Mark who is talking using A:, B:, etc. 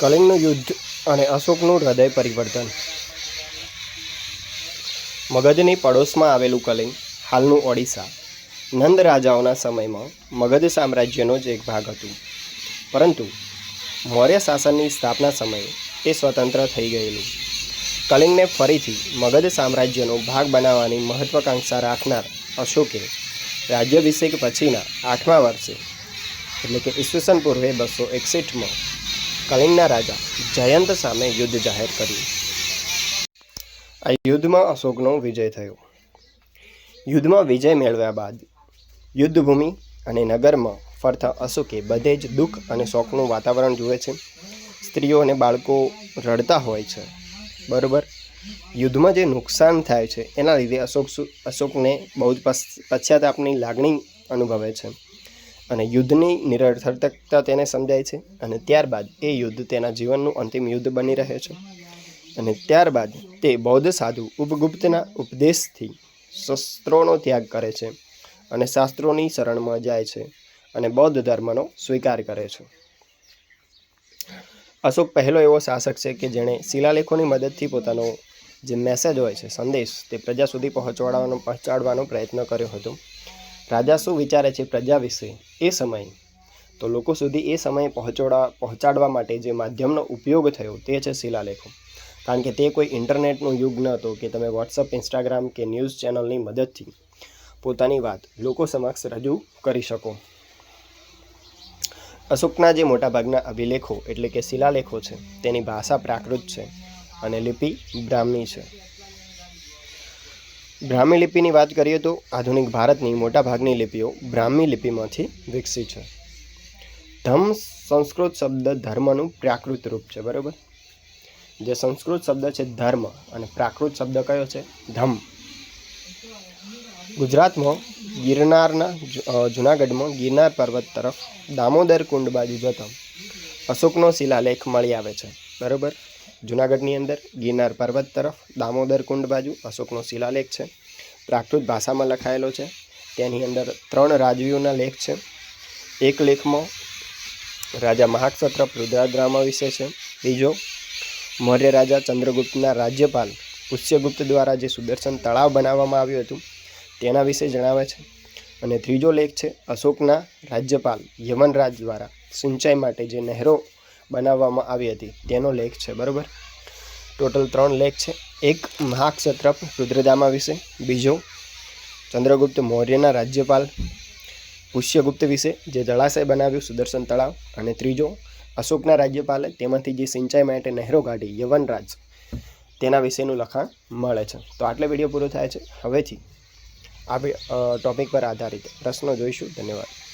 A: કલિંગનું યુદ્ધ અને અશોકનું હૃદય પરિવર્તન. મગધની પડોશમાં આવેલું કલિંગ હાલનું ઓડિશા. નંદ રાજાઓના સમયમાં મગધ સામ્રાજ્યનો જ એક ભાગ હતું. પરંતુ મૌર્ય શાસનની સ્થાપના સમયે તે સ્વતંત્ર થઈ ગયેલું. કલિંગને ફરીથી મગધ સામ્રાજ્યનો ભાગ બનાવવાની મહત્વાકાંક્ષા રાખનાર અશોકે રાજ્યાભિષેક પછીના આઠમા વર્ષે, એટલે કે ઈસવીસન પૂર્વે બસો એકસઠમાં કલિંગના રાજા જયંત સામે યુદ્ધ જાહેર કર્યું. આ યુદ્ધમાં અશોકનો વિજય થયો. યુદ્ધમાં વિજય મેળવ્યા બાદ યુદ્ધભૂમિ અને નગરમાં ફરતા અશોકે બધે જ દુઃખ અને શોકનું વાતાવરણ જુએ છે. સ્ત્રીઓ અને બાળકો રડતા હોય છે. બરાબર? યુદ્ધમાં જે નુકસાન થાય છે, એના લીધે અશોક અશોકને બહુ જ પશ્ચ- પશ્ચાતાપની લાગણી અનુભવે છે. અને યુદ્ધની નિરર્થકતા તેને સમજાય છે અને ત્યારબાદ એ યુદ્ધ તેના જીવનનું અંતિમ યુદ્ધ બની રહે છે. અને ત્યારબાદ તે બૌદ્ધ સાધુ ઉપગુપ્તના ઉપદેશથી શસ્ત્રોનો ત્યાગ કરે છે અને શાસ્ત્રોની શરણમાં જાય છે અને બૌદ્ધ ધર્મનો સ્વીકાર કરે છે. અશોક પહેલો એવો શાસક છે કે જેણે શિલાલેખોની મદદથી પોતાનો જે મેસેજ હોય છે, સંદેશ તે પ્રજા સુધી પહોંચાડવાનો પહોંચાડવાનો પ્રયત્ન કર્યો હતો. રાજા શું વિચારે છે પ્રજા વિશે? એ સમયે. તો લોકો સુધી એ સમયે પહોંચોડા, પહોંચાડવા માટે જે માધ્યમનો ઉપયોગ થયો તે છે શિલાલેખો. કારણ કે તે કોઈ ઇન્ટરનેટનો યુગ ન હતો કે તમે વોટ્સઅપ, ઇન્સ્ટાગ્રામ કે ન્યૂઝ ચેનલની મદદથી પોતાની વાત લોકો સમક્ષ રજૂ કરી શકો. અશોકના જે મોટાભાગના અભિલેખો એટલે કે શિલાલેખો છે, તેની ભાષા પ્રાકૃત છે અને લિપિ બ્રાહ્મી છે. બ્રાહ્મી લિપિની વાત કરીએ તો આધુનિક ભારતની મોટાભાગની લિપિઓ બ્રાહ્મી લિપિમાંથી વિકસી છે. ધમ સંસ્કૃત શબ્દ ધર્મનું પ્રાકૃત રૂપ છે, બરાબર? જે સંસ્કૃત શબ્દ છે ધર્મ અને પ્રાકૃત શબ્દ કયો છે? ધમ ગુજરાતમાં ગિરનારના જુનાગઢમાં ગિરનાર પર્વત તરફ દામોદર કુંડ બાજુ જતો અશોકનો શિલાલેખ મળી આવે છે, બરાબર? જુનાગઢની અંદર ગિરનાર પર્વત તરફ દામોદર કુંડ બાજુ અશોકનો શિલાલેખ છે. પ્રાકૃત ભાષામાં લખાયેલો છે. તેની અંદર ત્રણ રાજવીઓના લેખ છે. એક લેખમાં રાજા મહાક્ષત્ર રુદ્રાદ્રામા વિશે છે. બીજો, મૌર્ય રાજા ચંદ્રગુપ્તના રાજ્યપાલ પુષ્યગુપ્ત દ્વારા જે સુદર્શન તળાવ બનાવવામાં આવ્યું હતું, તેના વિશે જણાવે છે. અને ત્રીજો લેખ છે અશોકના રાજ્યપાલ યમનરાજ દ્વારા સિંચાઈ માટે જે નહેરો બનાવવામાં આવી હતી. તેનો લેખ છે, બરાબર? ટોટલ ત્રણ લેખ છે. એક મહાક્ષત્રપ રુદ્રદામા વિશે, બીજો ચંદ્રગુપ્ત મૌર્યના રાજ્યપાલ પુષ્યગુપ્ત વિશે, જે જળાશય બનાવ્યું સુદર્શન તળાવ, અને ત્રીજો અશોકના રાજ્યપાલે તેમાંથી જે સિંચાઈ માટે નહેરો કાઢી, યવનરાજ, તેના વિશેનું લખાણ મળે છે. તો આટલે વીડિયો પૂરો થાય છે. હવેથી આ ટોપિક પર આધારિત પ્રશ્નો જોઈશું. ધન્યવાદ.